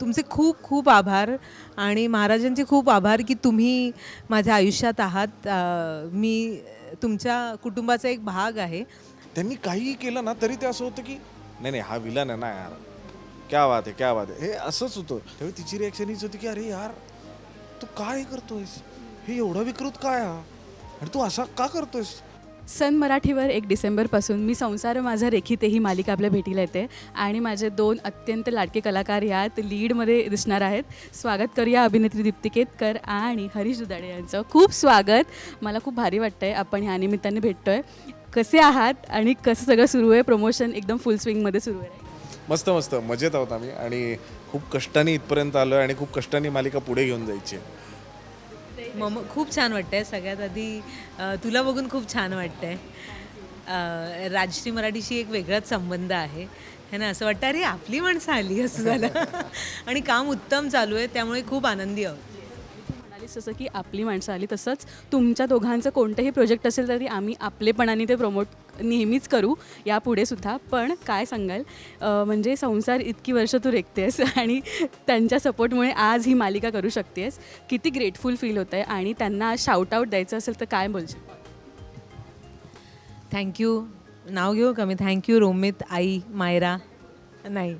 तुमचे खूप खूप आभार आणि महाराजांचे खूप आभार की तुम्ही माझ्या आयुष्यात आहात. मी तुमच्या कुटुंबाचा एक भाग आहे. त्यांनी काहीही केलं ना तरी ते असं होतं की नाही नाही हा विलन आहे ना यार. क्या बात आहे क्या बात आहे. हे असंच होतं. त्यावेळी तिची रिॲक्शन हीच होती की अरे यार तू काय करतोयस? हे एवढा विकृत काय हा? आणि तू असा का करतोयस? सन मराठीवर एक डिसेंबरपासून मी संसार माझा रेखीते ही मालिका आपल्या भेटीला येते आणि माझे दोन अत्यंत लाडके कलाकार यात लीडमध्ये दिसणार आहेत. स्वागत करूया अभिनेत्री दीप्ती केतकर आणि हरीश दुधाडे यांचं. खूप स्वागत. मला खूप भारी वाटतंय. आपण ह्या निमित्ताने भेटतो आहे कसे आहात आणि कसं सगळं सुरू आहे? प्रमोशन एकदम फुल स्विंगमध्ये सुरू आहे. मस्त मस्त. मजेत आहोत आम्ही आणि खूप कष्टाने इथपर्यंत आलो आहे आणि खूप कष्टाने मालिका पुढे घेऊन जायची आहे. मम खूप छान वाटतंय. सगळ्यात आधी तुला बघून खूप छान वाटतंय. राजश्री मराठीशी एक वेगळाच संबंध आहे. है ना? असं वाटतं अरे आपली माणसं आली. असं झालं. आणि काम उत्तम चालू आहे त्यामुळे खूप आनंदी आहोत. तू जसं की आपली माणसं आली तसंच तुमच्या दोघांचं कोणतंही प्रोजेक्ट असेल तरी आम्ही आपलेपणाने ते प्रमोट नेहमीच करू. यापुढे सुद्धा. पण काय सांगाल म्हणजे संसार इतकी वर्ष तू रेखतेस आणि त्यांच्या सपोर्टमुळे आज ही मालिका करू शकतेस. किती ग्रेटफुल फील होतं आहे आणि त्यांना आज शाउटआउट द्यायचं असेल तर काय बोलशील? थँक्यू नाव घेऊ का मी? थँक्यू रोमित आई मायरा. नाही.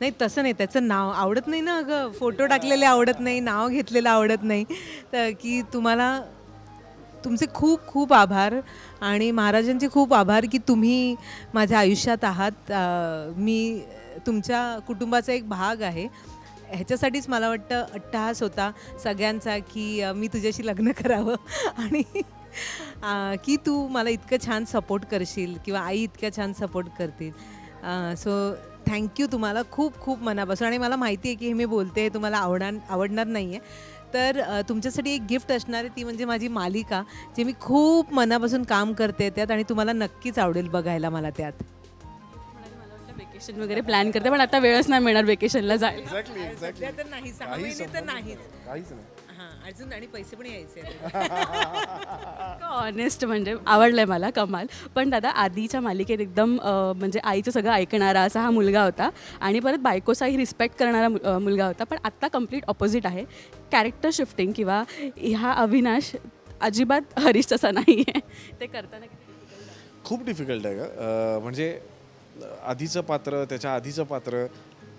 नाही तसं नाही त्याचं नाव आवडत नाही ना अगं. फोटो टाकलेले आवडत नाही नाव घेतलेलं आवडत नाही. तर की तुम्हाला तुमचे खूप खूप आभार आणि महाराजांचे खूप आभार की तुम्ही माझ्या आयुष्यात आहात. मी तुमच्या कुटुंबाचा एक भाग आहे. ह्याच्यासाठीच मला वाटतं अट्टहास होता सगळ्यांचा की मी तुझ्याशी लग्न करावं. आणि की तू मला इतकं छान सपोर्ट करशील किंवा आई इतक्या छान सपोर्ट करतील. सो थँक्यू तुम्हाला खूप खूप मनापासून. आणि मला माहिती आहे की हे मी बोलते हे तुम्हाला आवडणार आवडणार नाही आहे तर तुमच्यासाठी एक गिफ्ट असणार आहे ती म्हणजे माझी मालिका जे मी खूप मनापासून काम करते त्यात आणि तुम्हाला नक्कीच आवडेल बघायला मला त्यात. वेकेशन वगैरे प्लॅन करते पण आता वेळच नाही मिळणार वेकेशनला जायला. एक्झॅक्टली एक्झॅक्टली सध्या तर नाही सहा काही महिने तर नाहीच. काहीच नाही. हां अजून आणि पैसे पण यायचे. ऑनेस्ट म्हणजे आवडलंय मला कमाल. पण दादा आधीच्या मालिकेत एकदम अं, म्हणजे आईचं सगळं ऐकणारा असा हा मुलगा होता आणि परत बायकोचाही रिस्पेक्ट करणारा मु- अं, मुलगा होता. पण आत्ता कंप्लीट ऑपोजिट आहे. कॅरेक्टर शिफ्टिंग किंवा ह्या अविनाश अजिबात हरीश तसा नाही आहे ते करताना किती difficult आहे. खूप डिफिकल्ट आहे का म्हणजे आधीचं पात्र त्याच्या आधीचं पात्र.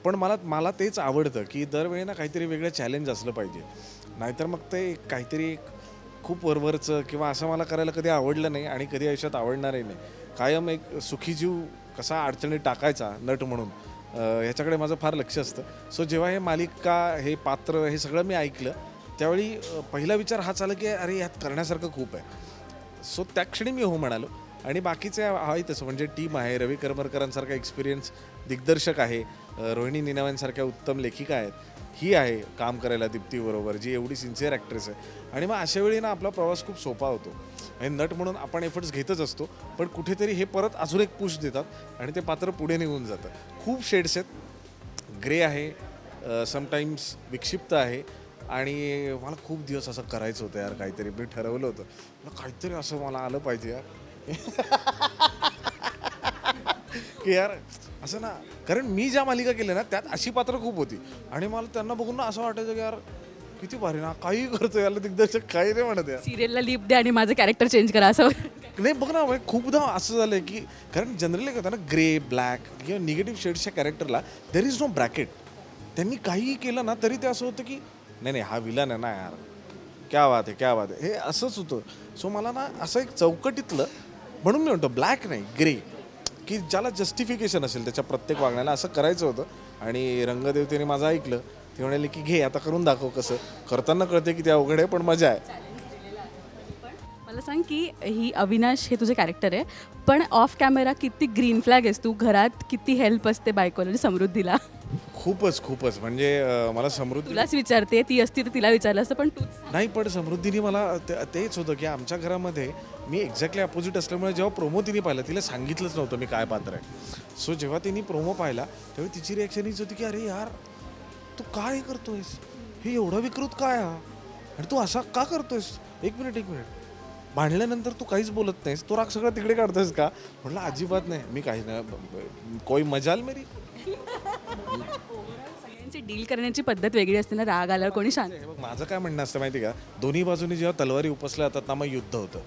पण मला मला तेच आवडतं की दरवेळी ना काहीतरी वेगळं चॅलेंज असलं पाहिजे. नाहीतर मग ते काहीतरी एक खूप वरवरचं किंवा असं मला करायला कधी आवडलं नाही आणि कधी आयुष्यात आवडणारही नाही. कायम एक सुखी जीव कसा अडचणीत टाकायचा नट म्हणून ह्याच्याकडे माझं फार लक्ष असतं. सो जेव्हा हे मालिका हे पात्र हे सगळं मी ऐकलं त्यावेळी पहिला विचार हाच आला की अरे यात करण्यासारखं खूप आहे. सो त्या क्षणी मी हो म्हणालो. आणि बाकीचे आहे तसं म्हणजे टीम आहे रवी करमरकरांसारखा एक्सपिरियन्स दिग्दर्शक आहे रोहिणी निनाव्यांसारख्या उत्तम लेखिका आहेत. ही आहे काम करायला दीप्तीबरोबर जी एवढी सिन्सिअर ॲक्ट्रेस आहे. आणि मग अशा वेळी ना आपला प्रवास खूप सोपा होतो. आणि नट म्हणून आपण एफर्ट्स घेतच असतो पण कुठेतरी हे परत अजून एक पुश देतात आणि ते पात्र पुढे निघून जातं खूप शेड्स आहेत. ग्रे आहे समटाईम्स विक्षिप्त आहे. आणि मला खूप दिवस असं करायचं होतं यार काहीतरी. मी ठरवलं होतं. मला काहीतरी असं मला आलं पाहिजे यार. की यार असं ना कारण मी ज्या मालिका केल्या ना त्यात अशी पात्र खूप होती. आणि मला त्यांना बघून ना असं वाटायचं की यार किती भारी ना काही करतो याला दिग्दर्शक काही नाही म्हणत यार. सिरियलला लिप द्या आणि माझं कॅरेक्टर चेंज करा असं. नाही बघ ना म्हणजे खूपदा असं झालं की कारण जनरली काय होतं ना ग्रे ब्लॅक किंवा निगेटिव्ह शेड्सच्या कॅरेक्टरला देर इज नो ब्रॅकेट त्यांनी काहीही केलं ना तरी ते असं होतं की नाही नाही हा विलन आहे ना यार. क्या बात आहे क्या बात आहे. हे असंच होतं. सो मला ना असं एक चौकटीतलं म्हणून मी म्हणतो ब्लॅक नाही ग्रे की ज्याला जस्टिफिकेशन असेल त्याच्या प्रत्येक वागण्याला असं करायचं होतं. आणि रंगदेवतेने माझं ऐकलं. ते म्हणाले की घे आता करून दाखव कसं. करताना कळते की ते अवघड आहे पण मजा आहे. मला सांग की ही अविनाश हे तुझे कॅरेक्टर आहे पण ऑफ कॅमेरा किती ग्रीन फ्लॅग आहेस तू? घरात किती हेल्प असते बायकोला म्हणजे समृद्धीला? खूपच खूपच. म्हणजे अं, मला समृद्धी तुलाच विचारते ती असती तर तिला विचारलं असतं पण तूच. नाही पण समृद्धीने मला ते- तेच होतं की आमच्या घरामध्ये मी एक्झॅक्टली अपोजिट असल्यामुळे जेव्हा प्रोमो तिने पाहिला तिला सांगितलंच नव्हतं मी काय पात्र आहे. सो जेव्हा तिने प्रोमो पाहिला तेव्हा तिची रिॲक्शन हीच होती की अरे यार तू काय करतोयस? हे एवढं विकृत काय हा? आणि तू असा का करतोयस? एक मिनिट एक मिनिट. भांडल्यानंतर तू काहीच बोलत नाहीस. तो राग सगळा तिकडे काढतोयस का? म्हटलं अजिबात नाही. मी काही नाही. कोई मजाल मेरी? त्यांची डील करण्याची पद्धत वेगळी असते ना राग आल्यावर कोणी शांत बघ माझं काय म्हणणं असतं माहिती का? दोन्ही बाजूनी जेव्हा तलवारी उपसल्या जातात ना मग युद्ध होतं.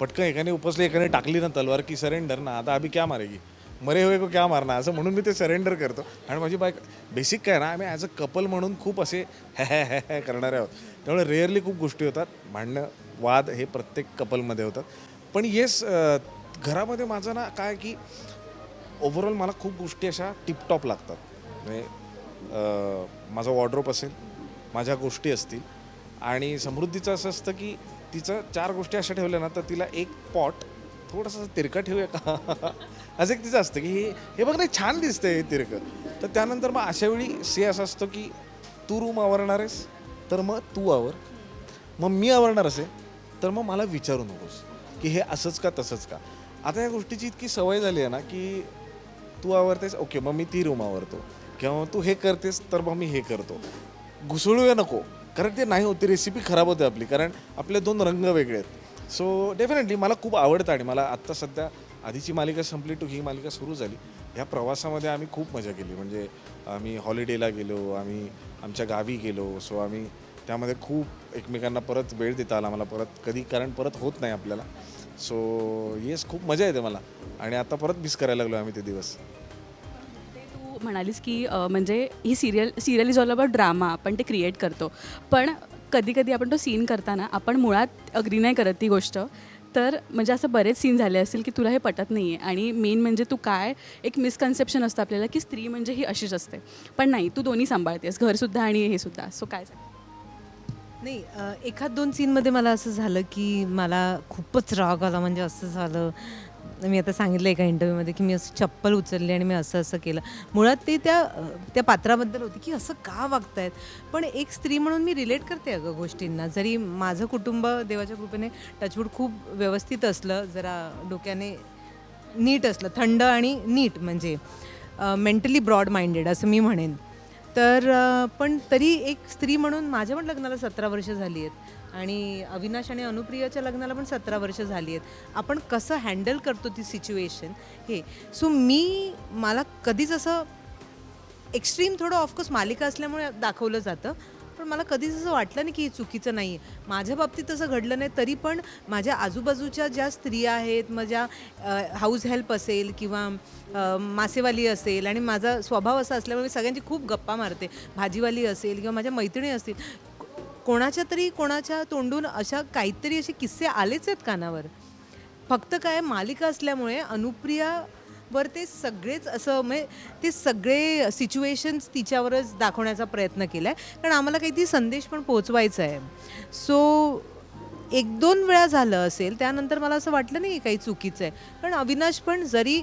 पटकन एकाने उपसली एकाने टाकली ना तलवार की सरेंडर ना आता अभि क्या मारेगी? मरे हुए को क्या मारना? असं म्हणून मी ते सरेंडर करतो. आणि माझी बाईक बेसिक काय ना आम्ही ॲज अ कपल म्हणून खूप असे हॅ हॅ करणारे आहोत. त्यामुळे रेअरली खूप गोष्टी होतात. भांडणं वाद हे प्रत्येक कपलमध्ये होतात. पण येस घरामध्ये माझं ना काय की ओव्हरऑल मला खूप गोष्टी अशा टिपटॉप लागतात. म्हणजे माझा वॉर्ड्रोप असेल माझ्या गोष्टी असतील. आणि समृद्धीचं असं असतं की तिचं चार गोष्टी अशा ठेवल्या ना तर तिला एक पॉट थोडंसं तिरका ठेवूया का? असं एक तिचं असतं की हे हे बघ नाही छान दिसतं हे तिरकं. तर त्यानंतर मग अशा वेळी से असं असतो की तू रूम आवरणार आहेस तर मग तू आवर मग मी आवरणार असेल तर मग मला विचारू नकोस की हे असंच का तसंच का? आता या गोष्टीची इतकी सवय झाली आहे ना की तू आवरतेस ओके मग मी ती रूम आवरतो. किंवा तू हे करतेस तर मग मी हे करतो. घुसळूया नको कारण ते नाही होती रेसिपी खराब होते आपली कारण आपले दोन रंग वेगळे आहेत. सो डेफिनेटली मला खूप आवडतं आणि मला आत्ता सध्या आधीची मालिका संपली टू ही मालिका सुरू झाली. ह्या प्रवासामध्ये आम्ही खूप मजा केली. म्हणजे आम्ही हॉलिडेला गेलो आम्ही आमच्या गावी गेलो. सो आम्ही त्यामध्ये खूप एकमेकांना परत वेळ देता आला मला परत कधी कारण परत होत नाही आपल्याला. सो येस खूप मजा येते मला. आणि आता परत मिस करायला लागलो आम्ही ते दिवस. तू म्हणालीस की म्हणजे ही serial serial is all about drama आपण ते क्रिएट करतो. पण कधी कधी आपण तो सीन करताना आपण मुळात अग्री नाही करत ती गोष्ट. तर म्हणजे असं बरेच सीन झाले असतील की तुला हे पटत नाही आहे आणि मेन म्हणजे तू काय एक मिसकन्सेप्शन असतं आपल्याला की स्त्री म्हणजे ही अशीच असते. पण नाही तू दोन्ही सांभाळतेस घरसुद्धा आणि हे सुद्धा. सो काय सांग नाही एखाद दोन सीनमध्ये मला असं झालं की मला खूपच राग आला. म्हणजे असं झालं मी आता सांगितलं एका इंटरव्ह्यूमध्ये की मी असं चप्पल उचलली आणि मी असं असं केलं. मुळात ते त्या त्या पात्राबद्दल होती की असं का वागतायत? पण एक स्त्री म्हणून मी रिलेट करते अगं गोष्टींना. जरी माझं कुटुंब देवाच्या कृपेने टचवूड खूप व्यवस्थित असलं जरा डोक्याने नीट असलं थंड आणि नीट म्हणजे मेंटली ब्रॉड माइंडेड असं मी म्हणेन. तर पण तरी एक स्त्री म्हणून माझ्या पण लग्नाला सतरा वर्ष झाली आहेत. आणि अविनाश आणि अनुप्रियाच्या लग्नाला पण सतरा वर्ष झाली आहेत. आपण कसं हँडल करतो ती सिच्युएशन हे. सो मी मला कधीच असं एक्स्ट्रीम थोडं ऑफकोर्स मालिका असल्यामुळे दाखवलं जातं पण मला कधीच असं वाटलं नाही की हे चुकीचं नाही आहे माझ्या बाबतीत तसं घडलं नाही तरी पण माझ्या आजूबाजूच्या ज्या स्त्रिया आहेत माझ्या हाऊस हेल्प असेल किंवा मासेवाली असेल आणि माझा स्वभाव असा असल्यामुळे मी सगळ्यांची खूप गप्पा मारते. भाजीवाली असेल किंवा माझ्या मैत्रिणी असतील कोणाच्या तरी कोणाच्या तोंडून अशा काहीतरी असे किस्से आलेच आहेत कानावर. फक्त काय मालिका असल्यामुळे अनुप्रियावर ते सगळेच असं म्हणजे ते सगळे सिच्युएशन्स तिच्यावरच दाखवण्याचा प्रयत्न केला आहे कारण आम्हाला काहीतरी संदेश पण पोचवायचा आहे. सो एक दोन वेळा झालं असेल त्यानंतर मला असं वाटलं नाही काही चुकीचं आहे. कारण अविनाश पण जरी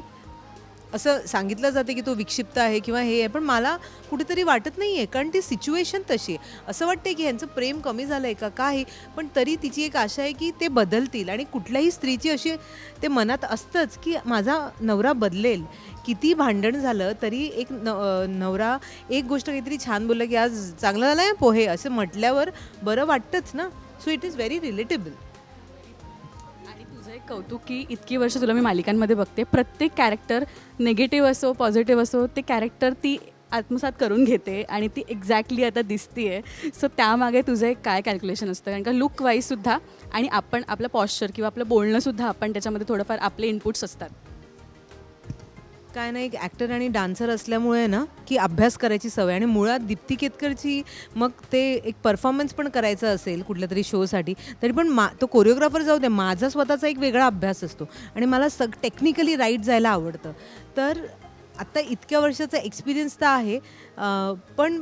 असं सांगितलं जाते की तो विक्षिप्त आहे किंवा हे आहे पण मला कुठेतरी वाटत नाही आहे कारण ती सिच्युएशन तशी आहे. असं वाटते की ह्यांचं प्रेम कमी झालं आहे का काय पण तरी तिची एक आशा आहे की ते बदलतील. आणि कुठल्याही स्त्रीची अशी ते मनात असतंच की माझा नवरा बदलेल. किती भांडण झालं तरी एक न नवरा एक गोष्ट काहीतरी छान बोललं की आज चांगलं झालं आहे पोहे असं म्हटल्यावर बरं वाटतंच ना. So it is very relatable कौतुक की इतकी वर्ष तुला मी मालिकांमध्ये बघते. प्रत्येक कॅरेक्टर निगेटिव्ह असो पॉझिटिव्ह असो ते कॅरेक्टर ती आत्मसात करून घेते आणि ती एक्झॅक्टली आता दिसतीये. सो त्यामागे तुझं एक काय कॅल्क्युलेशन असतं? कारण का लुक वाईजसुद्धा आणि आपण आपलं पॉश्चर किंवा आपलं बोलणंसुद्धा आपण त्याच्यामध्ये थोडंफार आपले इनपुट्स असतात. काय नाही एक ॲक्टर आणि डान्सर असल्यामुळे ना की अभ्यास करायची सवय. आणि मुळात दीप्ती केतकरची मग ते एक परफॉर्मन्स पण करायचं असेल कुठल्या तरी शोसाठी तरी पण मा तो कोरिओग्राफर जाऊ दे माझा स्वतःचा एक वेगळा अभ्यास असतो. आणि मला सग टेक्निकली राईट जायला आवडतं. तर आत्ता इतक्या वर्षाचा एक्सपिरियन्स तर आहे पण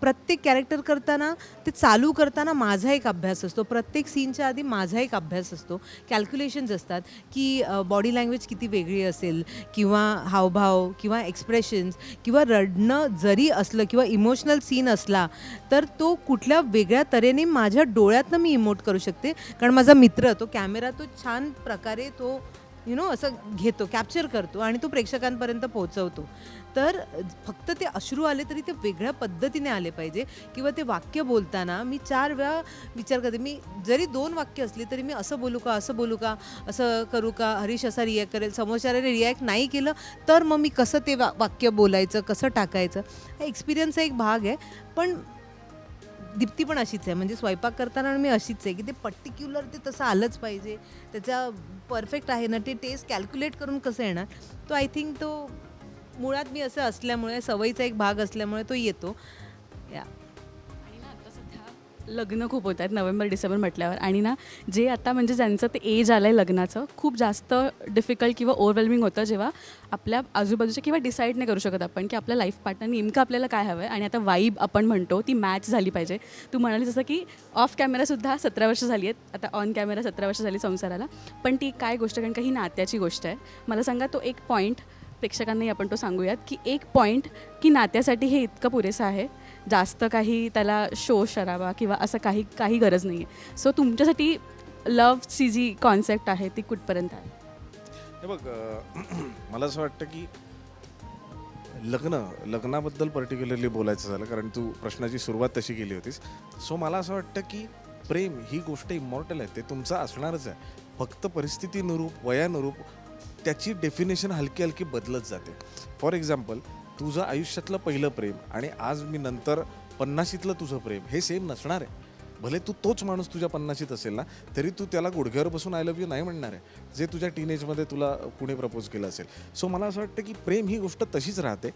प्रत्येक कॅरेक्टर करताना ते चालू करताना माझा एक अभ्यास असतो. प्रत्येक सीनच्या आधी माझा एक अभ्यास असतो. कॅल्क्युलेशन्स असतात की बॉडी लँग्वेज किती वेगळी असेल किंवा हावभाव किंवा एक्सप्रेशन्स किंवा रडणं जरी असलं किंवा इमोशनल सीन असला तर तो कुठल्या वेगळ्या तऱ्हेने माझ्या डोळ्यातनं मी इमोट करू शकते. कारण माझा मित्र तो कॅमेरा तो छान प्रकारे तो यु नो असं घेतो कॅप्चर करतो आणि तो प्रेक्षकांपर्यंत पोहोचवतो. तर फक्त ते अश्रू आले तरी ते वेगळ्या पद्धतीने आले पाहिजे किंवा ते वाक्य बोलताना मी चार वेळा विचार करते. मी जरी दोन वाक्य असली तरी मी असं बोलू का असं बोलू का असं करू का हरीश असा रिॲक्ट करेल समोरच्याने रिॲक्ट नाही केलं तर मग मी कसं ते वा वाक्य बोलायचं कसं टाकायचं? हा एक्सपिरियन्सचा एक भाग आहे. पण दीप्ती पण अशीच आहे. म्हणजे स्वयंपाक करताना मी अशीच आहे की ते पर्टिक्युलर ते तसं आलंच पाहिजे. त्याचा परफेक्ट आहे ना ते टेस्ट कॅल्क्युलेट करून कसं येणार? तो आय थिंक तो मुळात मी असं असल्यामुळे सवयीचा एक भाग असल्यामुळे तो येतो. या लग्न खूप होत आहेत नोव्हेंबर डिसेंबर म्हटल्यावर. आणि ना जे आता म्हणजे ज्यांचं ते एज आलं आहे लग्नाचं खूप जास्त डिफिकल्ट किंवा ओव्हरवेल्मिंग होतं जेव्हा आपल्या आजूबाजूच्या किंवा डिसाईड नाही करू शकत आपण की आपल्या लाईफ पार्टनर नेमकं आपल्याला काय हवं आहे आणि आता वाईब आपण म्हणतो ती मॅच झाली पाहिजे. तू म्हणाली जसं की ऑफ कॅमेरासुद्धा सतरा वर्ष झाली आहेत. आता ऑन कॅमेरा सतरा वर्ष झाली संसाराला. पण ती काय गोष्ट कारण का ही नात्याची गोष्ट आहे. मला सांगा तो एक पॉईंट प्रेक्षकांनाही आपण तो सांगूयात की एक पॉईंट की नात्यासाठी हे इतकं पुरेसं आहे. जास्त काही त्याला शो शरावा किंवा असं काही काही गरज नाही आहे सो तुमच्यासाठी लव्हची जी कॉन्सेप्ट आहे ती कुठपर्यंत आहे? हे बघ मला असं वाटतं की लग्न लग्नाबद्दल पर्टिक्युलरली बोलायचं झालं कारण तू प्रश्नाची सुरुवात तशी केली होतीस. सो मला असं वाटतं की प्रेम ही गोष्ट इमॉर्टल आहे ते तुमचं असणारच आहे. फक्त परिस्थितीनुरूप वयानुरूप त्याची डेफिनेशन हलकी हलकी बदलत जाते. फॉर एक्झाम्पल तुझं आयुष्यातलं पहिलं प्रेम आणि आज मी नंतर पन्नाशीतलं तुझं प्रेम हे सेम नसणार आहे. भले तू तोच माणूस तुझ्या पन्नाशीत असेल ना तरी तू त्याला गुडघ्यावर बसून आय लव्ह यू नाही म्हणणार आहे. जे तुझ्या टीनेजमध्ये तुला कुणी प्रपोज केलं असेल. सो मला असं वाटतं की प्रेम ही गोष्ट तशीच राहते.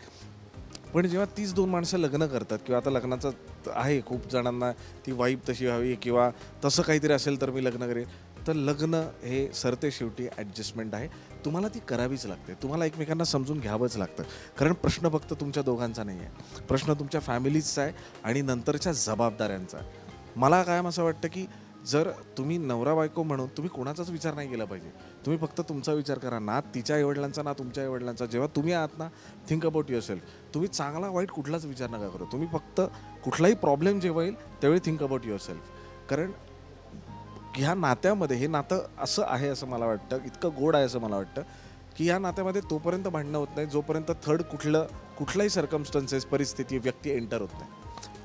पण जेव्हा तीच दोन माणसं लग्न करतात किंवा आता लग्नाचं आहे खूप जणांना ती वाईब तशी व्हावी किंवा तसं काहीतरी असेल तर मी लग्न करेन. तर लग्न हे सरते शेवटी ॲडजस्टमेंट आहे. तुम्हाला ती करावीच लागते. तुम्हाला एकमेकांना समजून घ्यावंच लागतं. कारण प्रश्न फक्त तुमच्या दोघांचा नाही आहे प्रश्न तुमच्या फॅमिलीजचा आहे आणि नंतरच्या जबाबदाऱ्यांचा आहे. मला कायम असं वाटतं की जर तुम्ही नवरा बायको म्हणून तुम्ही कोणाचाच विचार नाही केला पाहिजे. तुम्ही फक्त तुमचा विचार करा ना तिच्या आईवडिलांचा ना तुमच्या आईवडिलांचा. जेव्हा तुम्ही आहात ना थिंक अबाउट युअर सेल्फ तुम्ही चांगला वाईट कुठलाच विचार नका करू. तुम्ही फक्त कुठलाही प्रॉब्लेम जेव्हा येईल त्यावेळी थिंक अबाउट युअर सेल्फ कारण ह्या नात्यामध्ये हे नातं असं आहे असं मला वाटतं इतकं गोड आहे असं मला वाटतं की ह्या नात्यामध्ये तोपर्यंत भांडणं होत नाही जोपर्यंत थर्ड कुठलं कुठलाही सर्कमस्टन्सेस परिस्थिती व्यक्ती एंटर होत नाही.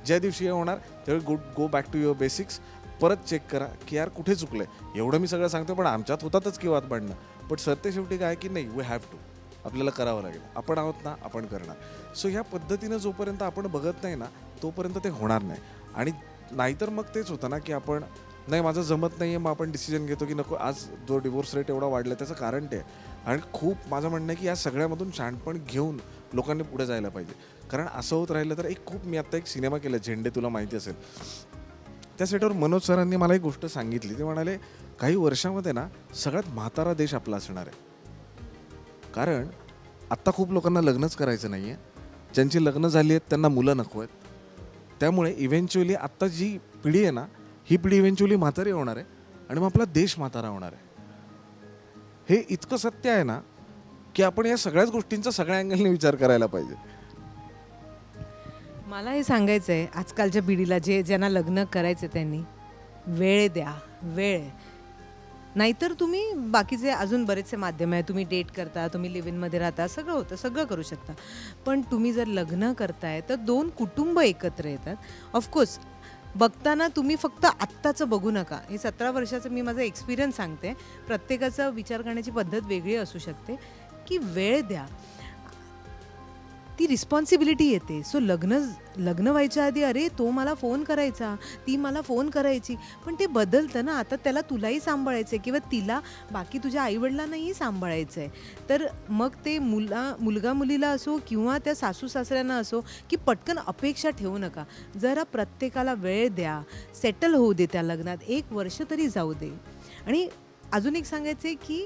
ज्या दिवशी हे होणार त्यावेळी go go back to your basics परत चेक करा की यार कुठे चुकलं आहे एवढं मी सगळं सांगतो पण आमच्यात होतातच किंवा भांडणं. पण सरते शेवटी काय की नाही वी हॅव टू आपल्याला करावं लागेल. आपण आहोत ना आपण करणार. सो ह्या पद्धतीनं जोपर्यंत आपण बघत नाही ना तोपर्यंत ते होणार नाही. आणि नाहीतर मग तेच होतं ना की आपण नाही माझं जमत नाही आहे मग आपण डिसिजन घेतो की नको आज जो डिवोर्स रेट एवढा वाढला त्याचं कारण ते आहे. आणि खूप माझं म्हणणं आहे की या सगळ्यामधून शहाणपण घेऊन लोकांनी पुढे जायला पाहिजे. कारण असं होत राहिलं तर एक खूप मी आत्ता एक सिनेमा केला झेंडे तुला माहिती असेल. त्या सेटवर मनोज सरांनी मला एक गोष्ट सांगितली. ते म्हणाले काही वर्षामध्ये ना सगळ्यात म्हातारा देश आपला असणार आहे. कारण आत्ता खूप लोकांना लग्नच करायचं नाही आहे ज्यांची लग्न झाली आहेत त्यांना मुलं नको आहेत. त्यामुळे इव्हेंच्युअली आत्ता जी पिढी आहे ना ही पिढी इव्हेंच्युअली म्हातारी होणार आहे आणि मग आपला देश म्हातारा होणार आहे. हे इतकं सत्य आहे ना की आपण या सगळ्याच गोष्टींचा सगळ्या अँगलने विचार करायला पाहिजे. मला हे सांगायचं आहे आजकालच्या पिढीला जे ज्यांना लग्न करायचं त्यांनी वेळ द्या वेळ. नाहीतर तुम्ही बाकीचे अजून बरेचसे माध्यम आहे तुम्ही डेट करता तुम्ही लिव्ह इनमध्ये राहता सगळं होतं सगळं करू शकता. पण तुम्ही जर लग्न करताय तर दोन कुटुंब एकत्र येतात. ऑफकोर्स बघताना तुम्ही फक्त आत्ताचं बघू नका. हे सतरा वर्षाचं मी माझा एक्सपिरियन्स सांगते. प्रत्येकाचा विचार करण्याची पद्धत वेगळी असू शकते. की वेळ द्या. ती रिस्पॉन्सिबिलिटी येते. सो लग्न लग्न व्हायच्या आधी अरे तो मला फोन करायचा ती मला फोन करायची. पण ते बदलतं ना. आता त्याला तुलाही सांभाळायचं आहे किंवा तिला बाकी तुझ्या आईवडिलांनाही सांभाळायचं आहे तर मग ते मुला मुलगा मुलीला असो किंवा त्या सासू सासऱ्यांना असो की पटकन अपेक्षा ठेवू नका. जरा प्रत्येकाला वेळ द्या. सेटल होऊ दे त्या लग्नात. एक वर्ष तरी जाऊ दे. आणि अजून एक सांगायचं आहे की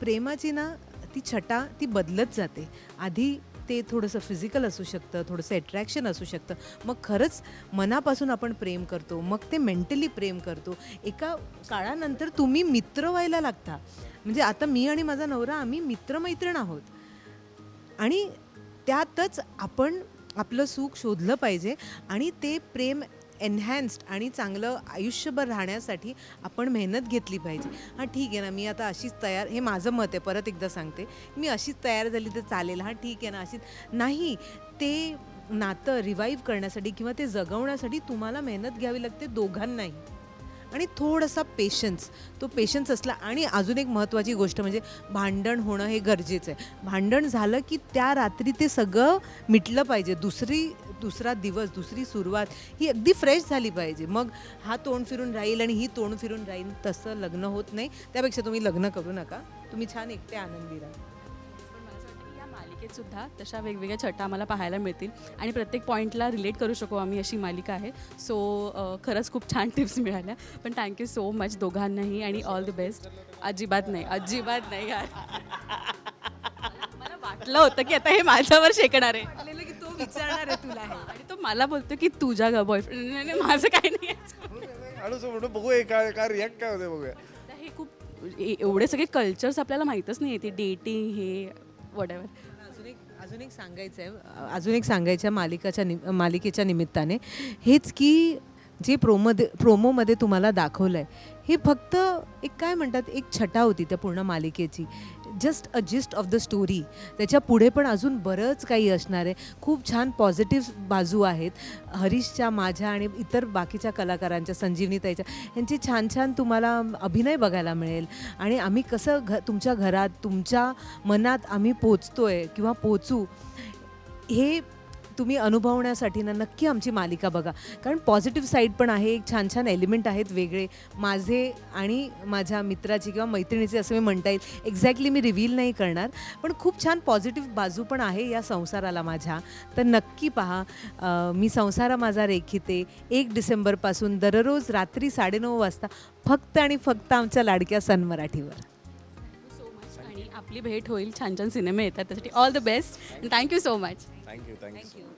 प्रेमाची ना ती छटा ती बदलत जाते. आधी ते थोडंसं फिजिकल असू शकतं थोडंसं अट्रॅक्शन असू शकतं. मग खरंच मनापासून आपण प्रेम करतो मग ते मेंटली प्रेम करतो. एका काळानंतर तुम्ही मित्र व्हायला लागता. म्हणजे आता मी आणि माझा नवरा आम्ही मित्रमैत्रीण आहोत. आणि त्यातच आपण आपलं सुख शोधलं पाहिजे आणि ते प्रेम एनहॅन्स्ड आणि चांगलं आयुष्यभर राहण्यासाठी आपण मेहनत घेतली पाहिजे. हां ठीक आहे ना मी आता अशीच तयार हे माझं मत आहे परत एकदा सांगते. मी अशीच तयार झाली तर चालेल. हां ठीक आहे ना अशीच नाही ते नातं रिवाईव्ह करण्यासाठी किंवा ते जगवण्यासाठी तुम्हाला मेहनत घ्यावी लागते दोघांनाही. आणि थोडासा पेशन्स तो पेशन्स असला आणि अजून एक महत्त्वाची गोष्ट म्हणजे भांडण होणं हे गरजेचं आहे. भांडण झालं की त्या रात्री ते सगळं मिटलं पाहिजे. दुसरी दुसरा दिवस दुसरी सुरुवात ही अगदी फ्रेश झाली पाहिजे. मग हा तोंड फिरून राहील आणि ही तोंड फिरून राहील तसं लग्न होत नाही. त्यापेक्षा तुम्ही लग्न करू नका. तुम्ही छान एकटे आनंदी राहा. सुद्धा तशा वेगवेगळ्या छटा आम्हाला पाहायला मिळतील. आणि प्रत्येक पॉईंटला रिलेट करू शकू आम्ही अशी मालिका आहे. सो खरंच खूप छान टिप्स मिळाल्या. पण थँक्यू सो मच दोघांनाही आणि ऑल द बेस्ट अजिबात नाही अजिबात नाही यार. मला वाटलं होतं की आता हे माझ्यावर शेकणार आहे. की तो विचारणार आहे तुला हे. आणि तो मला बोलतो की तुझ्या बॉयफ्रेंड माझं काही नाही आहे. हळूच म्हणून बघूया काय काय रिॲक्ट काय होते बघूया. तर हे खूप एवढे सगळे कल्चर्स आपल्याला माहीतच नाही आहे ते डेटिंग हे वडेवर अजून एक सांगायचं आहे अजून एक सांगायच्या मालिकाच्या नि मालिकेच्या निमित्ताने. हेच की जे प्रोमध्ये प्रोमोमध्ये तुम्हाला दाखवलं आहे हे फक्त एक काय म्हणतात एक छटा होती त्या पूर्ण मालिकेची. Just a gist of the story त्याच्या पुढे पण अजून बरंच काही असणार आहे. खूप छान पॉझिटिव्ह बाजू आहेत. हरीशच्या माझ्या आणि इतर बाकीच्या कलाकारांच्या संजीवनी ताईच्या. यांची छान छान तुम्हाला अभिनय बघायला मिळेल. आणि आम्ही कसं घ तुमच्या घरात तुमच्या मनात आम्ही पोचतो आहे किंवा पोचू हे तुम्ही अनुभवण्यासाठी ना नक्की आमची मालिका बघा. कारण पॉझिटिव्ह साईड पण आहे एक छान छान एलिमेंट आहेत वेगळे. माझे आणि माझ्या मित्राची किंवा मैत्रिणीचे असं मी म्हणता येईल एक्झॅक्टली मी रिव्हील नाही करणार. पण खूप छान पॉझिटिव्ह बाजू पण आहे या संसाराला माझ्या. तर नक्की पहा मी संसारा माझा रेखिते. एक डिसेंबरपासून दररोज रात्री साडेनऊ वाजता फक्त आणि फक्त आमच्या लाडक्या सन मराठीवर. सो मच आणि आपली भेट होईल. छान छान सिनेमे येतात त्यासाठी. All the best thank you so much thank you thank you